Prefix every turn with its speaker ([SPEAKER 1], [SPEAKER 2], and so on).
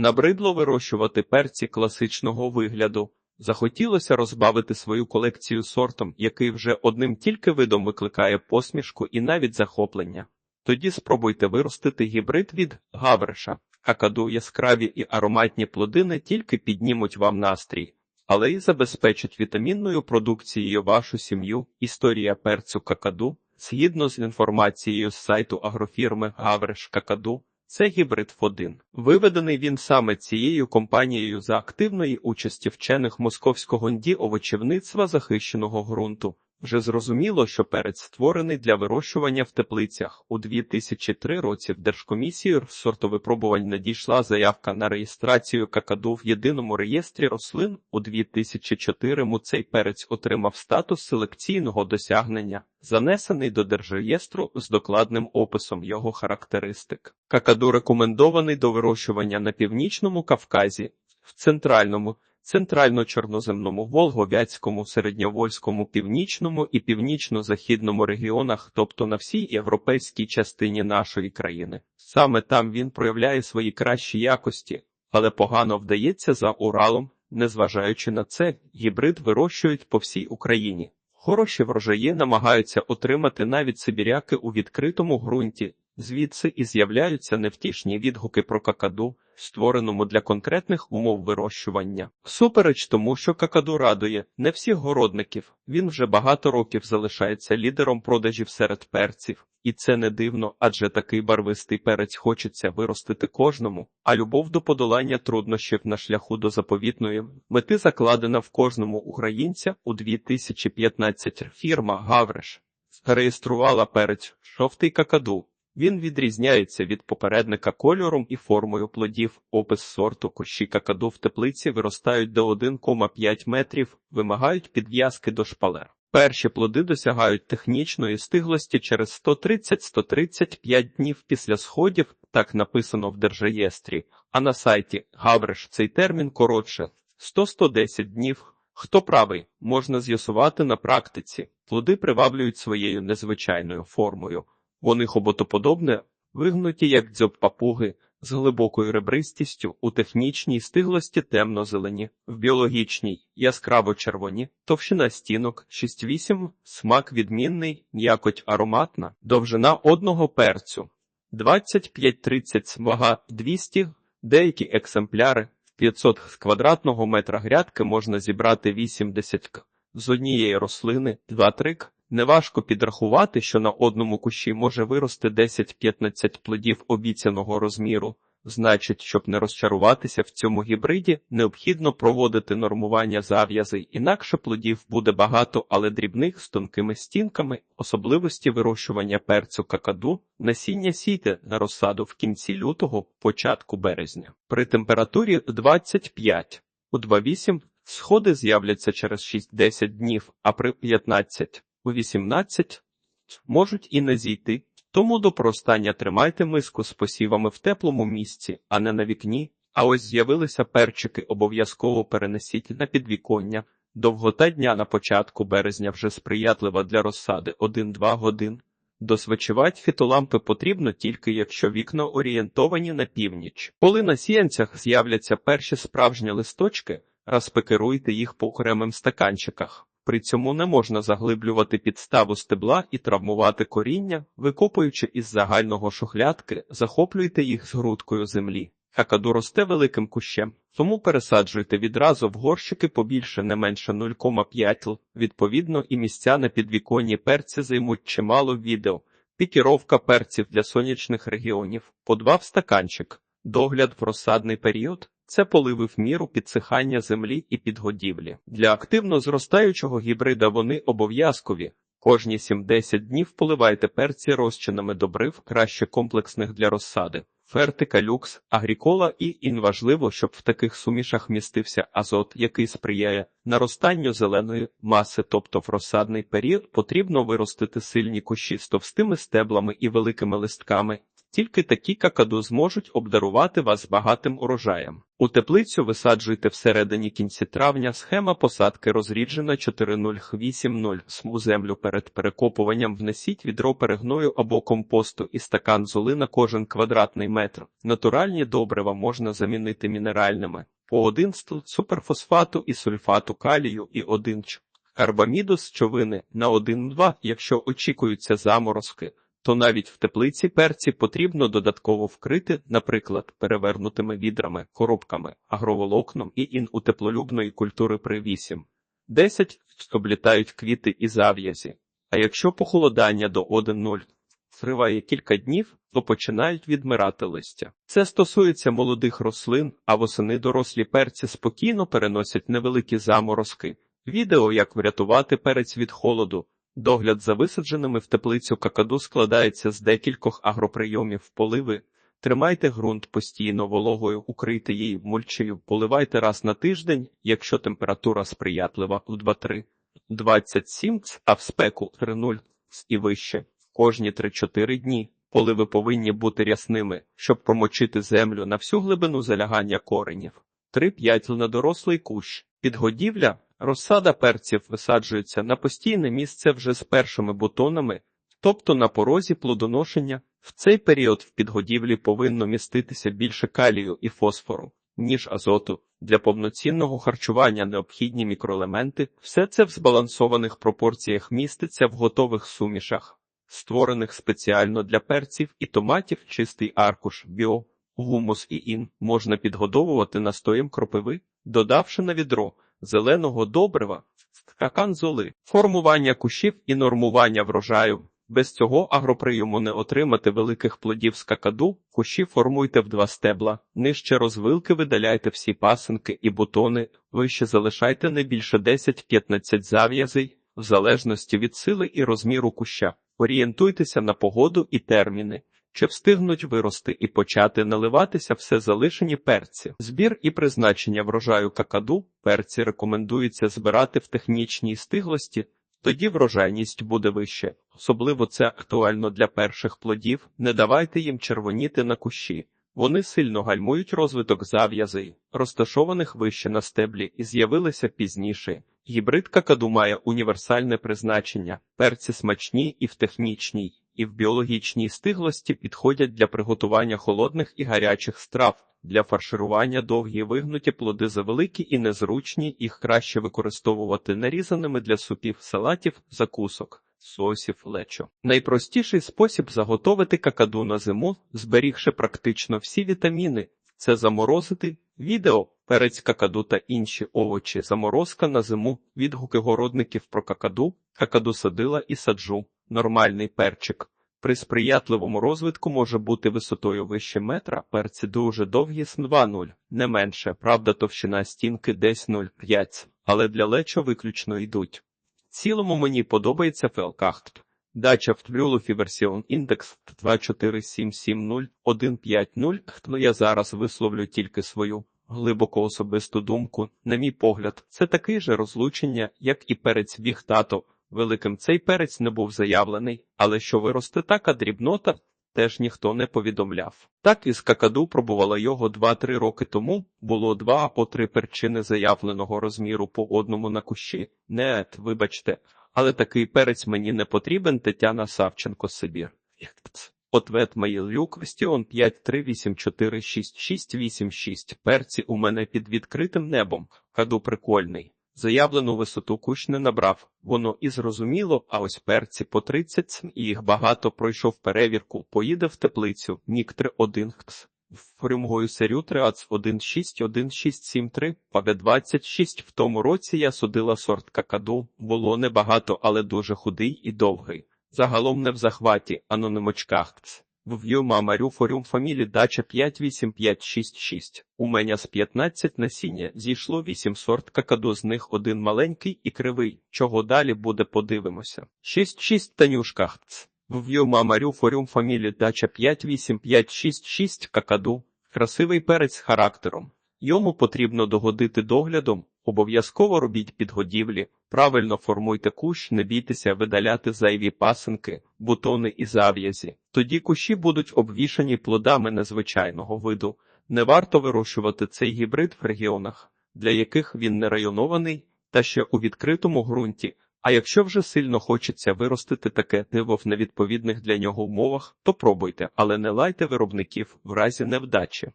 [SPEAKER 1] Набридло вирощувати перці класичного вигляду. Захотілося розбавити свою колекцію сортом, який вже одним тільки видом викликає посмішку і навіть захоплення. Тоді спробуйте виростити гібрид від гавриша. Какаду яскраві і ароматні плоди не тільки піднімуть вам настрій, але й забезпечать вітамінною продукцією вашу сім'ю. Історія перцю какаду, згідно з інформацією з сайту агрофірми Гавриш Какаду, це гібрид в один. Виведений він саме цією компанією за активної участі вчених московського НДІ овочівництва захищеного ґрунту. Вже зрозуміло, що перець створений для вирощування в теплицях. У 2003 році в Держкомісію сортовипробувань надійшла заявка на реєстрацію какаду в єдиному реєстрі рослин. У 2004 му цей перець отримав статус селекційного досягнення, занесений до Держреєстру з докладним описом його характеристик. Какаду рекомендований до вирощування на північному Кавказі, в центральному центрально-чорноземному, волговятському, середньовольському, північному і північно-західному регіонах, тобто на всій європейській частині нашої країни. Саме там він проявляє свої кращі якості, але погано вдається за Уралом. Незважаючи на це, гібрид вирощують по всій Україні. Хороші врожаї намагаються отримати навіть сибіряки у відкритому ґрунті, звідси і з'являються невтішні відгуки про какаду, створеному для конкретних умов вирощування. Супереч тому, що какаду радує не всіх городників, він вже багато років залишається лідером продажів серед перців. І це не дивно, адже такий барвистий перець хочеться виростити кожному, а любов до подолання труднощів на шляху до заповітної мети закладена в кожному українця у 2015 фірма Гавриш реєструвала перець жовтий какаду. Він відрізняється від попередника кольором і формою плодів. Опис сорту кущі какаду в теплиці виростають до 1,5 метрів, вимагають підв'язки до шпалер. Перші плоди досягають технічної стиглості через 130-135 днів після сходів, так написано в держреєстрі, а на сайті Гавриш цей термін коротше 100-110 днів. Хто правий, можна з'ясувати на практиці. Плоди приваблюють своєю незвичайною формою. Вони хоботоподобне, вигнуті як дзьоб папуги, з глибокою ребристістю, у технічній стиглості темно-зелені, в біологічній яскраво-червоні, товщина стінок 6-8, смак відмінний, м'якоть ароматна, довжина одного перцю 25-30 вага 200, деякі екземпляри 500 з квадратного метра грядки можна зібрати 80 к. З однієї рослини 2-3 к. Неважко підрахувати, що на одному кущі може вирости 10-15 плодів обіцяного розміру. Значить, щоб не розчаруватися в цьому гібриді, необхідно проводити нормування зав'язей, інакше плодів буде багато, але дрібних з тонкими стінками, особливості вирощування перцю какаду, насіння сійте на розсаду в кінці лютого, початку березня. При температурі 25 у 2,8 сходи з'являться через 6-10 днів, а при 15 у 18 можуть і не зійти. Тому до простання тримайте миску з посівами в теплому місці, а не на вікні. А ось з'явилися перчики, обов'язково перенесіть на підвіконня. Довгота дня на початку березня вже сприятлива для розсади 1-2 годин. Досвечувати фітолампи потрібно тільки якщо вікна орієнтовані на північ. Коли на сіянцях з'являться перші справжні листочки, розпекеруйте їх по окремим стаканчиках. При цьому не можна заглиблювати підставу стебла і травмувати коріння, викопуючи із загального шухлядки, захоплюйте їх з грудкою землі. Какаду росте великим кущем, тому пересаджуйте відразу в горщики побільше не менше 0,5 л. Відповідно, і місця на підвіконні перці займуть чимало відео. Пікіровка перців для сонячних регіонів, по два в стаканчик, догляд в розсадний період. Це поливи в міру підсихання землі і підгодівлі. Для активно зростаючого гібрида вони обов'язкові. Кожні 7-10 днів поливайте перці розчинами добрив, краще комплексних для розсади. Фертика, люкс, агрікола і інважливо, щоб в таких сумішах містився азот, який сприяє наростанню зеленої маси, тобто в розсадний період потрібно виростити сильні кущі з товстими стеблами і великими листками. Тільки такі какаду зможуть обдарувати вас багатим урожаєм. У теплицю висаджуйте всередині кінці травня. Схема посадки розріджена 4080 сму землю перед перекопуванням внесіть відро перегною або компосту і стакан золи на кожен квадратний метр. Натуральні добрива можна замінити мінеральними по один стл суперфосфату і сульфату калію і один ч. Карбаміду з човини на 1-2, якщо очікуються заморозки то навіть в теплиці перці потрібно додатково вкрити, наприклад, перевернутими відрами, коробками, агроволокном і ін у теплолюбної культури при 8. 10 облітають квіти і зав'язі. А якщо похолодання до 1-0 триває кілька днів, то починають відмирати листя. Це стосується молодих рослин, а восени дорослі перці спокійно переносять невеликі заморозки. Відео, як врятувати перець від холоду. Догляд за висадженими в теплицю какаду складається з декількох агроприйомів поливи. Тримайте ґрунт постійно вологою, укрийте її мульчею, поливайте раз на тиждень, якщо температура сприятлива у 2-3, 27 ц, а в спеку 3-0 і вище. Кожні 3-4 дні поливи повинні бути рясними, щоб промочити землю на всю глибину залягання коренів. 3-5 на дорослий кущ. Підгодівля Розсада перців висаджується на постійне місце вже з першими бутонами, тобто на порозі плодоношення. В цей період в підгодівлі повинно міститися більше калію і фосфору, ніж азоту. Для повноцінного харчування необхідні мікроелементи, все це в збалансованих пропорціях міститься в готових сумішах, створених спеціально для перців і томатів, чистий аркуш, біо, гумус і ін можна підгодовувати настоєм кропиви, додавши на відро зеленого добрива, стакан золи, формування кущів і нормування врожаю. Без цього агроприйому не отримати великих плодів з какаду, кущі формуйте в два стебла, нижче розвилки видаляйте всі пасинки і бутони, вище залишайте не більше 10-15 зав'язей, в залежності від сили і розміру куща. Орієнтуйтеся на погоду і терміни. Чи встигнуть вирости і почати наливатися все залишені перці? Збір і призначення врожаю какаду перці рекомендується збирати в технічній стиглості, тоді врожайність буде вище. Особливо це актуально для перших плодів. Не давайте їм червоніти на кущі. Вони сильно гальмують розвиток зав'язей, розташованих вище на стеблі, і з'явилися пізніше. Гібрид какаду має універсальне призначення, перці смачні і в технічній і в біологічній стиглості підходять для приготування холодних і гарячих страв. Для фарширування довгі вигнуті плоди завеликі і незручні, їх краще використовувати нарізаними для супів, салатів, закусок, сосів, лечо. Найпростіший спосіб заготовити какаду на зиму, зберігши практично всі вітаміни, це заморозити відео, перець какаду та інші овочі, заморозка на зиму, відгуки городників про какаду, какаду садила і саджу нормальний перчик. При сприятливому розвитку може бути висотою вище метра, перці дуже довгі з 2,0, не менше, правда, товщина стінки десь 0,5, але для лечо виключно йдуть. Цілому мені подобається фелкахт. Дача в Тврюлуфі версіон індекс 24770-150, ну я зараз висловлю тільки свою глибоко особисту думку. На мій погляд, це такий же розлучення, як і перець біг тато. Великим цей перець не був заявлений, але що виросте така дрібнота, теж ніхто не повідомляв. Так із какаду пробувала його два-три роки тому, було два або три перчини заявленого розміру по одному на кущі. Не, вибачте, але такий перець мені не потрібен Тетяна Савченко Сибір. Ответ Маїл Квестіон 538466686. Перці у мене під відкритим небом. Каду прикольний. Заявлену висоту кущ не набрав, воно і зрозуміло, а ось перці по 30 і їх багато. Пройшов перевірку, поїде в теплицю, нік 1 хкс. Фрюмгою серю 1616173, паве 26 В тому році я судила сорт какаду, було небагато, але дуже худий і довгий. Загалом не в захваті, а на немочках. В мамарю форюм фамілі дача 58566. У мене з 15 насіння зійшло 8 сорт какаду, з них один маленький і кривий. Чого далі буде, подивимося. 6-6 танюшка. В мамарю форюм фамілі дача 58566 какаду. Красивий перець з характером. Йому потрібно догодити доглядом, Обов'язково робіть підгодівлі, правильно формуйте кущ, не бійтеся видаляти зайві пасинки, бутони і зав'язі. Тоді кущі будуть обвішані плодами незвичайного виду. Не варто вирощувати цей гібрид в регіонах, для яких він не районований, та ще у відкритому ґрунті. А якщо вже сильно хочеться виростити таке диво в невідповідних для нього умовах, то пробуйте, але не лайте виробників в разі невдачі.